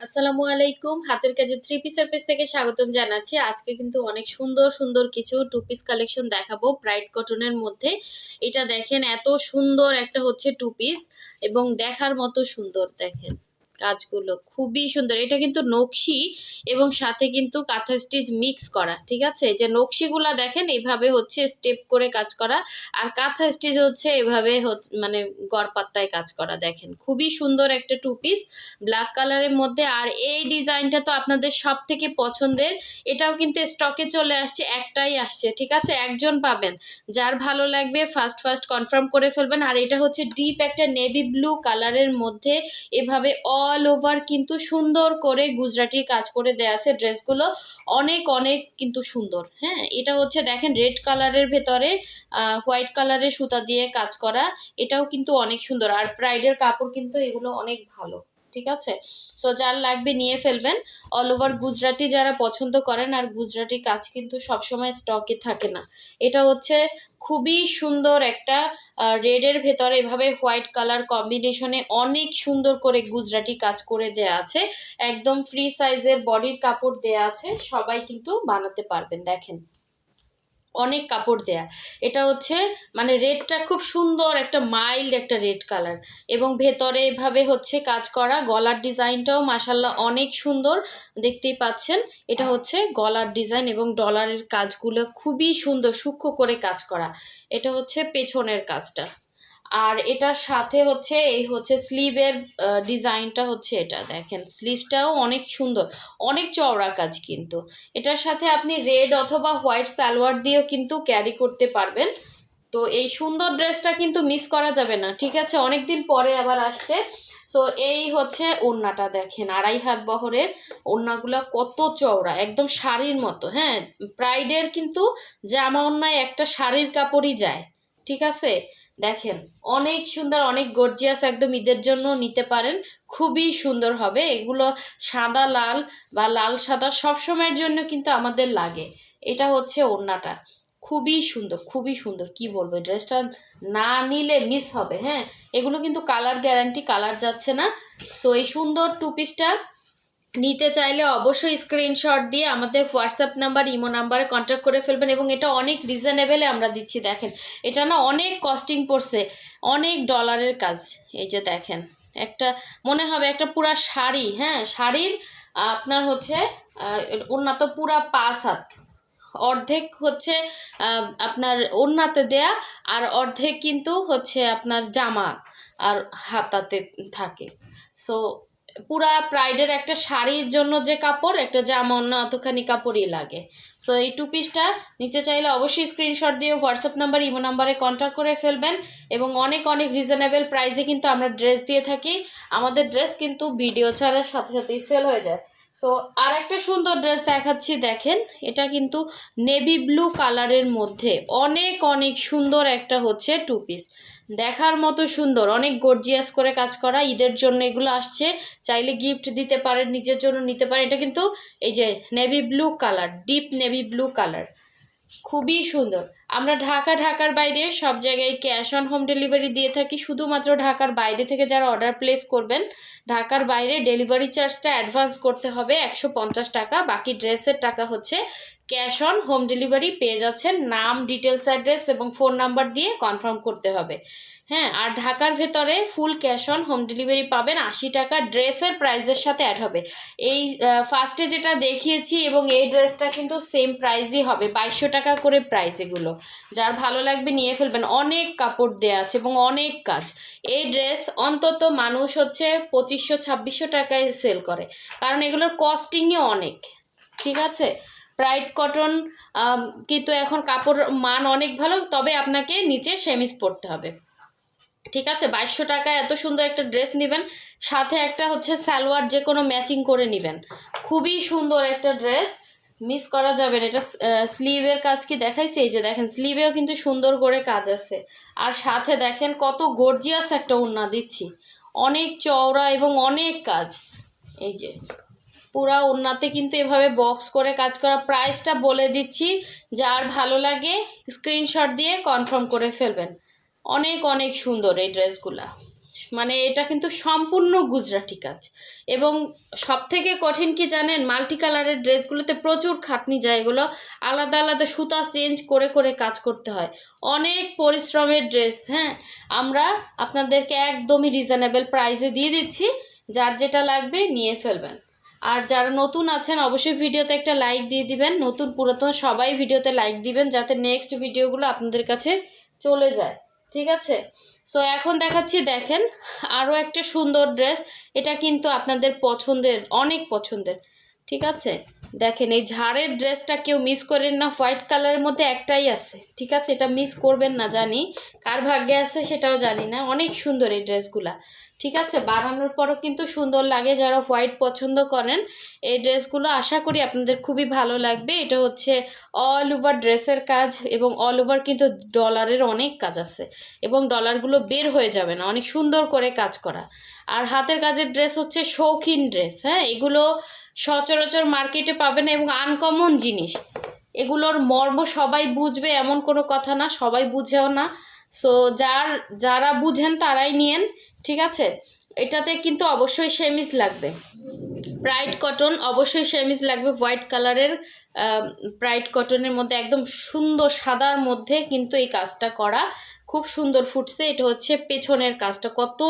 আসসালামু আলাইকুম। হাতের কাজে থ্রি পিসের পেজ থেকে স্বাগতম জানাচ্ছি। আজকে কিন্তু অনেক সুন্দর সুন্দর কিছু টু পিস কালেকশন দেখাবো ব্রাইট কটনের মধ্যে। এটা দেখেন, এত সুন্দর একটা হচ্ছে টু পিস এবং দেখার মতো সুন্দর দেখেন। কাজগুলো খুবই সুন্দর। এটা কিন্তু নকশি এবং সাথে কিন্তু কাঁথা স্টিচ মিক্স করা, ঠিক আছে? যে নকশিগুলা দেখেন এইভাবে হচ্ছে স্টেপ করে কাজ করা। আর কাঁথা স্টিচ হচ্ছে এভাবে মানে গড়পাত্তায় কাজ করা, দেখেন। খুবই সুন্দর একটা টু পিস ব্ল্যাক কালারের মধ্যে। আর এই ডিজাইনটা তো আপনাদের সব থেকে পছন্দের। এটাও কিন্তু স্টকে চলে আসছে, একটাই আসছে, ঠিক আছে? একজন পাবেন। যার ভালো লাগবে ফার্স্ট ফার্স্ট কনফার্ম করে ফেলবেন। আর এটা হচ্ছে ডিপ একটা নেভি ব্লু কালারের মধ্যে এভাবে অল ওভার কিন্তু সুন্দর করে গুজরাটি কাজ করে দেওয়া আছে ড্রেসগুলো। অনেক অনেক কিন্তু সুন্দর হ্যাঁ? এটা হচ্ছে দেখেন রেড কালারের ভেতরে হোয়াইট কালারের সুতা দিয়ে কাজ করা। এটাও কিন্তু অনেক সুন্দর। আর প্রাইডের কাপড় কিন্তু এগুলো অনেক ভালো। ঠিক আছে? সো যার লাগবে নিয়ে ফেলবেন। অল ওভার গুজরাটি যারা পছন্দ করেন, আর গুজরাটি কাজ কিন্তু সবসময় স্টকে থাকে না। এটা হচ্ছে খুবই সুন্দর একটা রেডের ভেতরে এভাবে হোয়াইট কালার কম্বিনেশনে অনেক সুন্দর করে গুজরাটি কাজ করে দেয়া আছে। একদম ফ্রি সাইজের বডির কাপড় দেয়া আছে। সবাই কিন্তু বানাতে পারবেন, দেখেন। অনেক কাপড় দেয়া। এটা হচ্ছে মানে রেডটা খুব সুন্দর, একটা মাইল্ড একটা রেড কালার এবং ভেতরে এভাবে হচ্ছে কাজ করা। গলার ডিজাইনটাও মাসাল্লাহ অনেক সুন্দর, দেখতেই পাচ্ছেন। এটা হচ্ছে গলার ডিজাইন এবং ডলারের কাজগুলো খুবই সুন্দর, সূক্ষ্ম করে কাজ করা। এটা হচ্ছে পেছনের কাজটা। আর এটার সাথে হচ্ছে, এই হচ্ছে স্লিভের ডিজাইনটা হচ্ছে এটা। দেখেন, স্লিভটাও অনেক সুন্দর, অনেক চওড়া কাজ কিন্তু। এটার সাথে আপনি রেড অথবা হোয়াইট সালোয়ার দিয়েও কিন্তু ক্যারি করতে পারবেন। তো এই সুন্দর ড্রেসটা কিন্তু মিস করা যাবে না, ঠিক আছে? অনেক দিন পরে আবার আসছে। সো এই হচ্ছে ওড়নাটা, দেখেন, আড়াই হাত বহরের ওড়নাগুলো কত চওড়া, একদম শাড়ির মতো হ্যাঁ? প্রাইডের কিন্তু জামা ওড়নায় একটা শাড়ির কাপড়ই যায়। ঠিক আছে? দেখেন, অনেক সুন্দর, অনেক গর্জিয়াস একদম ঈদের জন্য নিতে পারেন। খুবই সুন্দর হবে। এগুলো সাদা লাল বা লাল সাদা সব সময়ের জন্য কিন্তু আমাদের লাগে। এটা হচ্ছে ওড়নাটা। খুবই সুন্দর খুবই সুন্দর। কি বলব? ড্রেসটা না নিলে মিস হবে হ্যাঁ? এগুলো কিন্তু কালার গ্যারান্টি কালার যাচ্ছে না। সো এই সুন্দর টু পিসটা নিতে চাইলে অবশ্যই স্ক্রিনশট দিয়ে আমাদের হোয়াটসঅ্যাপ নাম্বার ইমো নাম্বারে কন্ট্যাক্ট করে ফেলবেন এবং এটা অনেক রিজনেবেলে আমরা দিচ্ছি, দেখেন। এটা না অনেক কস্টিং পড়ছে, অনেক ডলারের কাজ। এই যে দেখেন, একটা মনে হবে একটা পুরা শাড়ি হ্যাঁ শাড়ির আপনার হচ্ছে ওড়না তো পুরা পাঁচ হাত। অর্ধেক হচ্ছে আপনার ওড়নাতে দেয়া আর অর্ধেক কিন্তু হচ্ছে আপনার জামা আর হাতাতে থাকে। সো পুরা প্রাইডের একটা শাড়ির জন্য যে কাপড়, একটা জামা অন্য অতখানি কাপড়ই লাগে। সো এই টু পিসটা নিতে চাইলে অবশ্যই স্ক্রিনশট দিয়ে হোয়াটসঅ্যাপ নাম্বার ইমো নাম্বারে কন্ট্যাক্ট করে ফেলবেন এবং অনেক অনেক রিজনেবেল প্রাইসে কিন্তু আমরা ড্রেস দিয়ে থাকি। আমাদের ড্রেস কিন্তু ভিডিও ছাড়ার সাথে সাথেই সেল হয়ে যায়। সো আর একটা সুন্দর ড্রেস দেখাচ্ছি, দেখেন। এটা কিন্তু নেভি ব্লু কালারের মধ্যে। অনেক অনেক সুন্দর একটা হচ্ছে টু পিস দেখার মতো সুন্দর। অনেক গর্জিয়াস করে কাজ করা। ঈদের জন্য এগুলো আসছে। চাইলে গিফট দিতে পারেন, নিজের জন্য নিতে পারেন। এটা কিন্তু এই যে navy blue colour deep navy blue colour খুবই সুন্দর। আমরা ঢাকা, ঢাকার বাইরে সব জায়গায় ক্যাশ অন হোম ডেলিভারি দিয়ে থাকি। শুধুমাত্র ঢাকার বাইরে থেকে যারা অর্ডার প্লেস করবেন, ঢাকার বাইরে ডেলিভারি চার্জটা অ্যাডভান্স করতে হবে একশো পঞ্চাশ টাকা, বাকি ড্রেসের টাকা হচ্ছে ক্যাশ অন, হোম ডেলিভারি পেয়ে যাচ্ছেন। নাম, ডিটেলস অ্যাড্রেস এবং ফোন নাম্বার দিয়ে কনফার্ম করতে হবে। হ্যাঁ আর ঢাকার ভেতরে full cash on, home delivery পাবেন আশি টাকা। ড্রেসের প্রাইসের সাথে অ্যাড হবে। এই ফার্স্টে যেটা দেখিয়েছি এবং এই ড্রেসটা কিন্তু সেম প্রাইসই হবে, বাইশশো টাকা করে প্রাইস এগুলো। যার ভালো লাগবে নিয়ে ফেলবেন। অনেক কাপড় দেওয়া আছে এবং অনেক কাজ। এই ড্রেস অন্তত মানুষ হচ্ছে পঁচিশশো, ছাব্বিশশো টাকায় সেল করে। কারণ এগুলোর কস্টিংই অনেক। ঠিক আছে? প্রাইড কটন কিন্তু এখন কাপড় মান অনেক ভালো, তবে আপনাকে নিচে সেমিস পরতে হবে। ঠিক আছে? বাইশশো টাকায় এত সুন্দর একটা ড্রেস নেবেন, সাথে একটা হচ্ছে সালোয়ার, যে কোনো ম্যাচিং করে নেবেন। খুবই সুন্দর একটা ড্রেস। মিস করা যাবে না। এটা স্লিভের কাজ কি দেখাইছে? এই যে দেখেন, স্লিভেও কিন্তু সুন্দর করে কাজ আছে। আর সাথে দেখেন, কত গর্জিয়াস একটা ওড়না দিচ্ছি। অনেক চওড়া এবং অনেক কাজ। এই যে। পুরা ওড়নাতে কিন্তু এভাবে বক্স করে কাজ করা। প্রাইসটা বলে দিচ্ছি, যার ভালো লাগে স্ক্রিনশট দিয়ে কনফার্ম করে ফেলবেন। অনেক অনেক সুন্দর এই ড্রেসগুলা। মানে এটা কিন্তু সম্পূর্ণ গুজরাটি কাজ। এবং সব থেকে কঠিন কি জানেন? মাল্টি কালারের ড্রেসগুলোতে প্রচুর খাটনি যায়, এগুলো আলাদা আলাদা সুতা চেঞ্জ করে করে কাজ করতে হয়। অনেক পরিশ্রমের ড্রেস হ্যাঁ? আমরা আপনাদেরকে একদমই রিজনেবল প্রাইসে দিয়ে দিচ্ছি। যার যেটা লাগবে নিয়ে ফেলবেন। আর যারা নতুন আছেন, অবশ্যই ভিডিওতে একটা লাইক দিয়ে দিবেন। নতুন, পুরাতন সবাই ভিডিওতে লাইক দিবেন যাতে নেক্সট ভিডিওগুলো আপনাদের কাছে চলে যায়। ঠিক আছে? সো এখন দেখাচ্ছি, দেখেন আরও একটা সুন্দর ড্রেস এটা কিন্তু আপনাদের পছন্দের, অনেক পছন্দের। ঠিক আছে? দেখেন, এই ঝাড়ের ড্রেসটা কেউ মিস করেন না। হোয়াইট কালারের মধ্যে একটাই আছে। ঠিক আছে? এটা মিস করবেন না, জানি। কার ভাগ্যে আছে সেটাও জানি না। অনেক সুন্দর এই ড্রেসগুলা ঠিক আছে? বানানোর পরও কিন্তু সুন্দর লাগে। যারা হোয়াইট পছন্দ করেন, এই ড্রেসগুলো আশা করি আপনাদের খুবই ভালো লাগবে। এটা হচ্ছে অল ওভার ড্রেসের কাজ এবং অল ওভার কিন্তু ডলারের অনেক কাজ আছে এবং ডলারগুলো বের হয়ে যাবে না। অনেক সুন্দর করে কাজ করা। আর হাতের কাজের ড্রেস হচ্ছে শৌখিন ড্রেস হ্যাঁ? এগুলো সচরাচর মার্কেটে পাবে না এবং আনকমন জিনিস। এগুলোর মর্ম সবাই বুঝবে, এমন কোনো কথা না, সবাই বুঝেও না। সো যার, যারা বুঝেন তারাই নিয়েন। ঠিক আছে? এটাতে কিন্তু অবশ্যই সেমিজ লাগবে। ব্রাইট কটন অবশ্যই সেমিজ লাগবে। হোয়াইট কালারের ব্রাইট কটনের মধ্যে একদম সুন্দর সাদার মধ্যে কিন্তু এই কাজটা করা খুব সুন্দর ফুটছে। এটা হচ্ছে পেছনের কাজটা। কত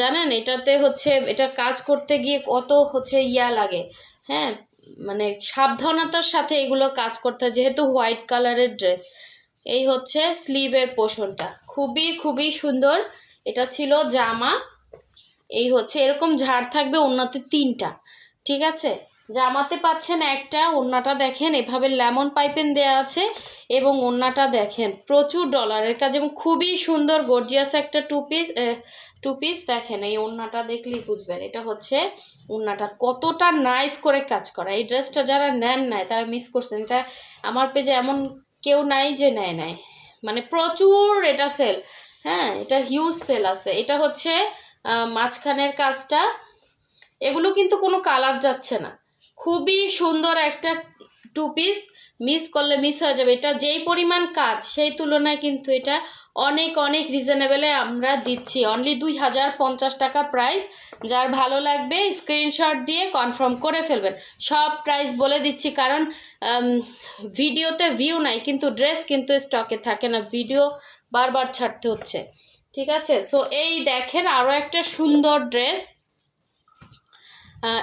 জানেন? এটাতে হচ্ছে এটা কাজ করতে গিয়ে কত হচ্ছে ইয়া লাগে। হ্যাঁ? মানে সাবধানতার সাথে এগুলো কাজ করতে হয়, যেহেতু হোয়াইট কালারের ড্রেস এই হচ্ছে স্লিভের পোষণটা। খুবই খুবই সুন্দর এটা ছিল জামা, এই হচ্ছে, এরকম ঝাড় থাকবে ওড়নাতে তিনটা, ঠিক আছে? জামাতে পাচ্ছেন একটা, ওড়নাটা দেখেন, এভাবে লেমন পাইপেন দেয়া আছে, এবং ওড়নাটা দেখেন, প্রচুর ডলারের কাজ, এবং খুবই সুন্দর গর্জিয়াস একটা টু পিস টু পিস দেখেন, এই ওড়নাটা দেখলেই বুঝবেন, এটা হচ্ছে ওড়নাটা, কতটা নাইস করে কাজ করা, এই ড্রেসটা যারা নেন নাই, তারা মিস করছেন, এটা আমার পেজে এমন কেউ নাই যে নেয় নাই মানে প্রচুর এটা সেল হ্যাঁ এটা হিউজ সেল আছে। এটা হচ্ছে মাঝখানের কাজটা। এগুলো কিন্তু কোনো কালার যাচ্ছে না। খুবই সুন্দর একটা টু পিস মিস করলে মিস হয়ে যাবে। এটা যেই পরিমাণ কাজ, সেই তুলনায় কিন্তু এটা অনেক অনেক রিজনেবলে আমরা দিচ্ছি। অনলি দুই হাজার পঞ্চাশ টাকা প্রাইস যার ভালো লাগবে স্ক্রিনশট দিয়ে কনফার্ম করে ফেলবেন। সব প্রাইস বলে দিচ্ছি কারণ ভিডিওতে ভিউ নাই, কিন্তু ড্রেস কিন্তু স্টকে থাকে না। ভিডিও বারবার ছাড়তে হচ্ছে। ঠিক আছে? সো এই দেখেন আরও একটা সুন্দর ড্রেস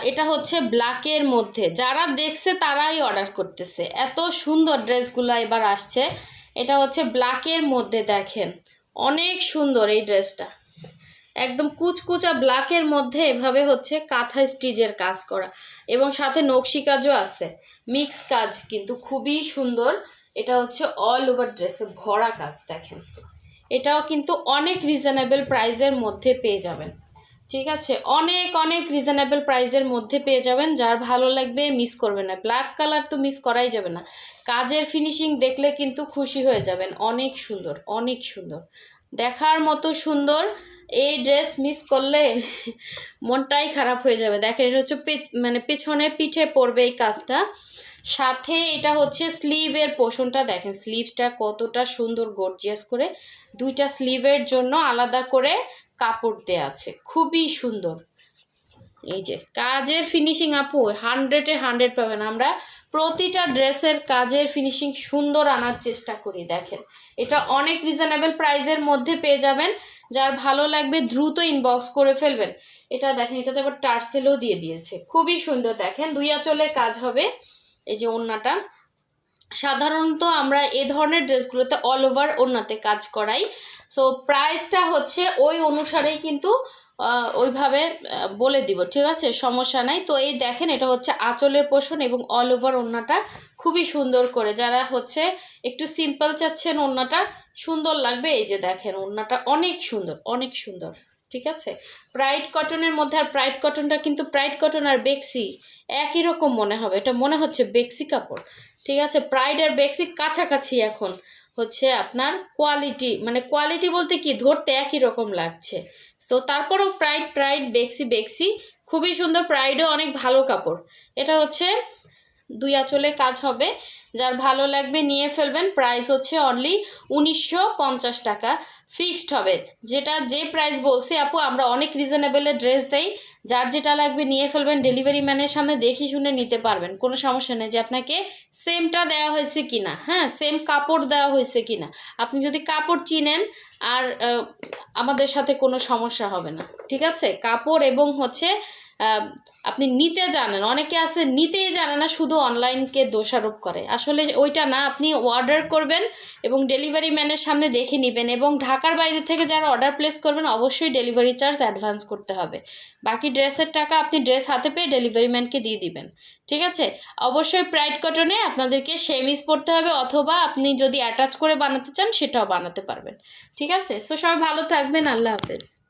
এটা হচ্ছে ব্ল্যাকের মধ্যে। যারা দেখছে তারাই অর্ডার করতেছে। এত সুন্দর ড্রেসগুলো এবার আসছে। এটা হচ্ছে ব্ল্যাকের মধ্যে দেখেন। অনেক সুন্দর এই ড্রেসটা একদম কুচকুচা ব্ল্যাকের মধ্যে এভাবে হচ্ছে কাঁথা স্টিচের কাজ করা। এবং সাথে নকশি কাজও আছে। মিক্স কাজ কিন্তু খুবই সুন্দর। এটা হচ্ছে অল ওভার ড্রেসে ভরা কাজ, দেখেন। এটাও কিন্তু অনেক রিজনেবল প্রাইজের মধ্যে পেয়ে যাবেন। ঠিক আছে? অনেক অনেক রিজনেবল প্রাইজের মধ্যে পেয়ে যাবেন। যার ভালো লাগবে মিস করবেন না। ব্ল্যাক কালার তো মিস করাই যাবে না। কাজের ফিনিশিং দেখলে কিন্তু খুশি হয়ে যাবেন। অনেক সুন্দর অনেক সুন্দর। দেখার মতো সুন্দর এই ড্রেস মিস করলে মনটাই খারাপ হয়ে যাবে। দেখেন, এটা হচ্ছে মানে পেছনে পিঠে পড়বে এই কাজটা। সাথে এটা হচ্ছে স্লিভের পোষণটা দেখেন, স্লিভসটা কতটা সুন্দর গর্জিয়াস করে দুইটা স্লিভের জন্য আলাদা করে কাপড় দেওয়া আছে, খুবই সুন্দর। এই যে, কাজের ফিনিশিং আপু হান্ড্রেডে হান্ড্রেড পাবেন। আমরা প্রতিটা ড্রেসের কাজের ফিনিশিং সুন্দর আনার চেষ্টা করি, দেখেন। এটা অনেক রিজনেবল প্রাইজের মধ্যে পেয়ে যাবেন। যার ভালো লাগবে দ্রুত ইনবক্স করে ফেলবেন। এটা দেখেন, এটাতে আবার টার্সেলও দিয়ে দিয়েছে। খুবই সুন্দর, দেখেন, দুই আঁচলের কাজ হবে। এই যে ওড়নাটা। সাধারণত আমরা এ ধরনের ড্রেসগুলোতে অল ওভার ওড়নাতে কাজ করাই। সো প্রাইসটা হচ্ছে ওই অনুসারেই কিন্তু ওইভাবে বলে দিব, ঠিক আছে? সমস্যা নাই। তো এই দেখেন, এটা হচ্ছে আঁচলের পোষণ এবং অল ওভার ওড়নাটা খুবই সুন্দর করে। যারা হচ্ছে একটু সিম্পল চাচ্ছেন ওড়নাটা, সুন্দর লাগবে। এই যে দেখেন, ওড়নাটা অনেক সুন্দর অনেক সুন্দর। ঠিক আছে? প্রাইড কটনের মধ্যে আর প্রাইড কটনটা কিন্তু প্রাইড কটন আর বেক্সি একই রকম মনে হবে। এটা মনে হচ্ছে বেক্সি কাপড়। ঠিক আছে? প্রাইড আর বেক্সি কাছাকাছি এখন হচ্ছে আপনার কোয়ালিটি মানে কোয়ালিটি বলতে কি? ধরতে একই রকম লাগছে। সো তারপরও প্রাইড প্রাইড বেক্সি বেক্সি খুবই সুন্দর। প্রাইডও অনেক ভালো কাপড়। এটা হচ্ছে দুই আঁচলে কাজ হবে। যার ভালো লাগবে নিয়ে ফেলবেন প্রাইস হচ্ছে অনলি উনিশশো পঞ্চাশ টাকা। ফিক্সড হবে। যেটা যে প্রাইস বলছি আপু, আমরা অনেক রিজনেবলে ড্রেস দেই। যার যেটা লাগবে নিয়ে ফেলবেন ডেলিভারি ম্যানের সামনে দেখে শুনে নিতে পারবেন। কোনো সমস্যা নেই যে আপনাকে সেমটা দেওয়া হয়েছে কিনা। হ্যাঁ সেম কাপড় দেওয়া হয়েছে কিনা। আপনি যদি কাপড় চিনেন, আর আমাদের সাথে কোনো সমস্যা হবে না। ঠিক আছে? কাপড় এবং হচ্ছে আপনি নিতে জানেন। অনেকে আছে নিতেই জানে না, শুধু অনলাইনকে দোষারোপ করে। আসলে ওইটা না, আপনি অর্ডার করবেন এবং ডেলিভারি ম্যানের সামনে দেখে নেবেন এবং ঢাকার বাইরে থেকে যারা অর্ডার প্লেস করবেন, অবশ্যই ডেলিভারি চার্জ অ্যাডভান্স করতে হবে। বাকি ড্রেসের টাকা আপনি ড্রেস হাতে পেয়ে ডেলিভারি ম্যানকে দিয়ে দিবেন। ঠিক আছে? অবশ্যই প্রাইড কটনে আপনাদেরকে সেমিজ পড়তে হবে অথবা আপনি যদি অ্যাটাচ করে বানাতে চান, সেটাও বানাতে পারবেন। ঠিক আছে? সো সবাই ভালো থাকবেন। আল্লাহ হাফেজ।